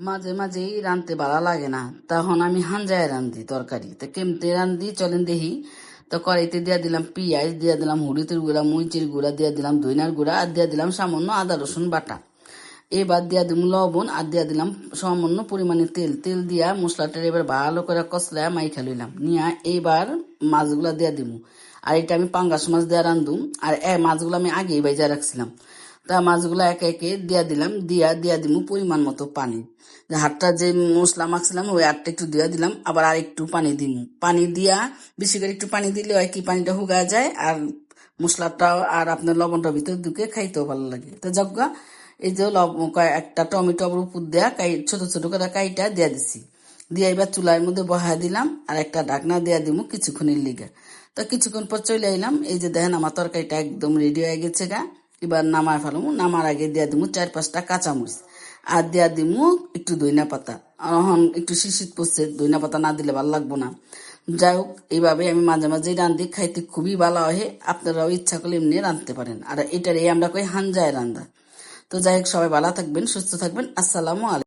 মাঝে মাঝেই রানতে ভালো লাগে না। তখন আমি হাঞ্জায় রান্ধি তরকারি। তো কেমতে রান্ধি চলেন দেখি। তো কড়াইতে দিয়া দিলাম পিঁয়াজ, দিয়া দিলাম হলুদের গুঁড়া, মরিচের গুঁড়া, দিয়া দিলাম দইনার গুঁড়া, আর দিয়া দিলাম সামান্য আদা, রসুন বাটা। এবার দিয়া দিলাম লবণ, আর দিয়া দিলাম সামান্য পরিমাণে তেল। তেল দিয়া মশলাটা এবার ভালো করে কষলা মাইখা লইলাম। নিয়ে এইবার মাছগুলা দিয়া দিমু। আর এটা আমি পাঙ্গাস মাছ দিয়া রান্ধুম আর এ মাছগুলো আমি আগেই বাইজা রাখছিলাম। তা মাছগুলো একে একে দিয়া দিলাম, দিয়া দিয়া দিমু পরিমাণ মতো পানি। হাতটা যে মশলা মাখছিলাম, ওই আটটা একটু দিয়া দিলাম, আবার আর একটু পানি দিমু। পানি দিয়া, বেশি করে একটু পানি দিলে হয় কি, পানিটা হুগা যায়, আর মশলাটা আর আপনার লবণটা ভিতরে ঢুকে খাইতেও ভালো লাগে। তো যজ্ঞা এই যে একটা টমেটো আবার উপর দেয়া কাই, ছোট ছোট করে কাইটা দিয়া দিছি। দিয়ে এবার চুলার মধ্যে বহায় দিলাম, আর একটা ঢাকনা দিয়া দিমু কিছুক্ষণের লিগে। তো কিছুক্ষণ পর চলে এলাম এই যে দেখেন আমার তরকারিটা একদম রেডি হয়ে গেছে গা। এবার নামায় ফেলামু, নামার আগে দিয়া দিমু চার পাঁচটা কাঁচামরিচ। আর দিয়া দিমু একটু দইনা পাতা। এখন একটু শিশির পড়ছে দইনা পাতা না দিলে ভালো লাগবো না। যাই হোক এইভাবে আমি মাঝে মাঝে রান্ধি, খাইতে খুবই ভালো হয়। আপনারাও ইচ্ছা করলে এমনি রাঁধতে পারেন। আর এটার এই আমরা কই হানজায় রান্ধা। তো যাই হোক সবাই ভালো থাকবেন, সুস্থ থাকবেন। আসসালামু আলাইকুম।